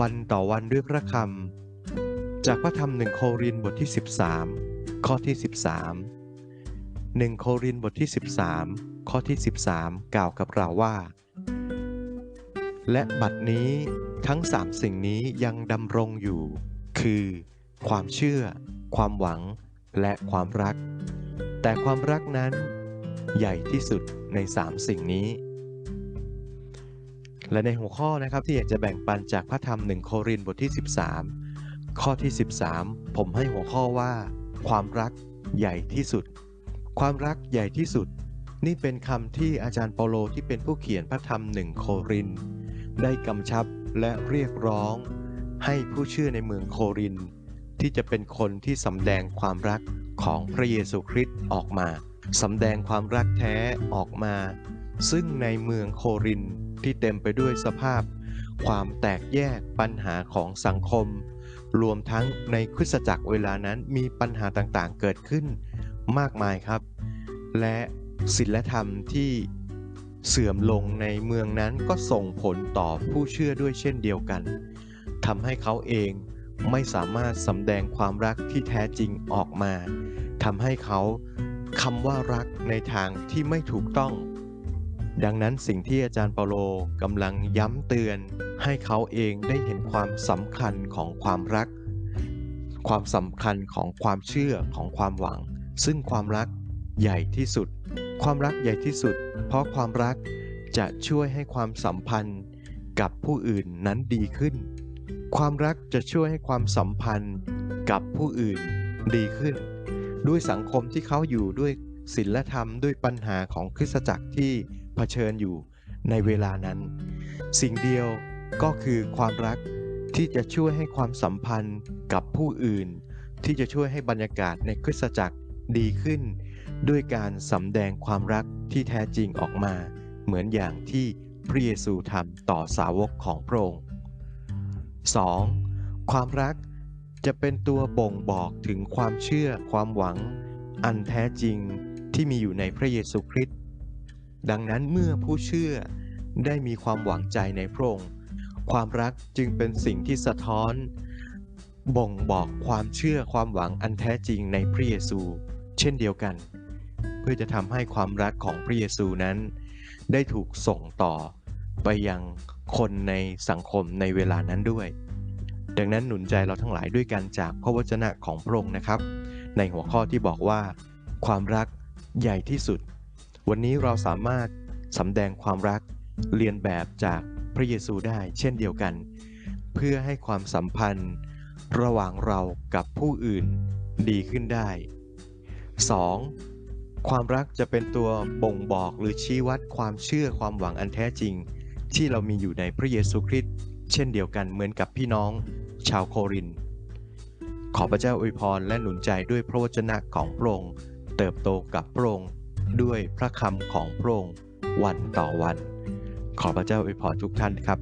วันต่อวันด้วยพระคำ จากพระธรรมหนึ่งโครินบทที่ 13 ข้อที่ 13หนึ่งโครินบทที่ 13 ข้อที่ 13 กล่าวกับเราว่า และบัดนี้ทั้งสามสิ่งนี้ยังดำรงอยู่ คือ ความเชื่อ ความหวัง และความรัก แต่ความรักนั้นใหญ่ที่สุดในสามสิ่งนี้ และในหัวข้อนะครับที่อยากจะแบ่งปันจากพระธรรมหนึ่งโครินธ์บทที่ 13 ข้อที่ 13 ผมให้หัวข้อว่า ความรักใหญ่ที่สุด ความรักใหญ่ที่สุด นี่เป็นคำที่อาจารย์เปาโลที่เป็นผู้เขียนพระธรรมหนึ่งโครินธ์ได้กำชับและเรียกร้อง ให้ผู้เชื่อในเมืองโครินที่จะเป็นคนที่สำแดงความรักของพระเยซูคริสต์ออกมาสำแดงความรักแท้ออกมา ซึ่งในเมืองโคริน ที่เต็มไปด้วยสภาพ ความแตกแยกปัญหาของสังคม รวมทั้งในคริสตจักรเวลานั้นมีปัญหาต่างๆ เกิดขึ้นมากมายครับ และศีลธรรมที่เสื่อมลงในเมืองนั้นก็ส่งผลต่อผู้เชื่อด้วยเช่นเดียวกันทำให้เขาเองไม่สามารถสำแดงความรักที่แท้จริงออกมาทำให้เขาคำว่ารักในทางที่ไม่ถูกต้อง ดังนั้นสิ่งที่อาจารย์เปาโลกำลังย้ำเตือน ให้เขาเองได้เห็นความสำคัญของความรัก ความสำคัญของความเชื่อของความหวัง ซึ่งความรักใหญ่ที่สุด ความรักใหญ่ที่สุด เพราะความรักจะช่วยให้ความสัมพันธ์กับผู้อื่นนั้นดีขึ้น ความรักจะช่วยให้ความสัมพันธ์กับผู้อื่นดีขึ้น ด้วยสังคมที่เขาอยู่ด้วย ศีลธรรมด้วยปัญหาของคริสตจักรที่เผชิญอยู่ในเวลานั้น สิ่งเดียวก็คือความรักที่จะช่วยให้ความสัมพันธ์กับผู้อื่น ที่จะช่วยให้บรรยากาศในคริสตจักรดีขึ้น ด้วยการสำแดงความรักที่แท้จริงออกมา เหมือนอย่างที่พระเยซูทำต่อสาวกของพระองค์ 2. ความรักจะเป็นตัวบ่งบอกถึงความเชื่อความหวัง อันแท้จริง ที่มีอยู่ในพระเยซูคริสต์ดังนั้นเมื่อผู้เชื่อได้มีความหวังใจในพระองค์ ความรักจึงเป็นสิ่งที่สะท้อน บ่งบอกความเชื่อความหวังอันแท้จริงในพระเยซู เช่นเดียวกัน เพื่อจะทำให้ความรักของพระเยซูนั้น ได้ถูกส่งต่อไปยังคนในสังคมในเวลานั้นด้วย ดังนั้นหนุนใจเราทั้งหลายด้วยกันจากพระวจนะของพระองค์นะครับ ในหัวข้อที่บอกว่า ความรัก ใหญ่ที่สุด วันนี้เราสามารถสำแดงความรักเรียนแบบจากพระเยซูได้เช่นเดียวกัน เพื่อให้ความสัมพันธ์ ระหว่างเรากับผู้อื่นดีขึ้นได้ 2. ความรักจะเป็นตัวบ่งบอกหรือชี้วัดความเชื่อความหวังอันแท้จริง ที่เรามีอยู่ในพระเยซูคริสต์เช่นเดียวกันเหมือนกับพี่น้องชาวโคริน ขอพระเจ้าอวยพรและหนุนใจด้วยพระวจนะของพระองค์ เติบโตกับพระองค์ด้วยพระคำของพระองค์วันต่อวัน ขอพระเจ้าอวยพรทุกท่านครับ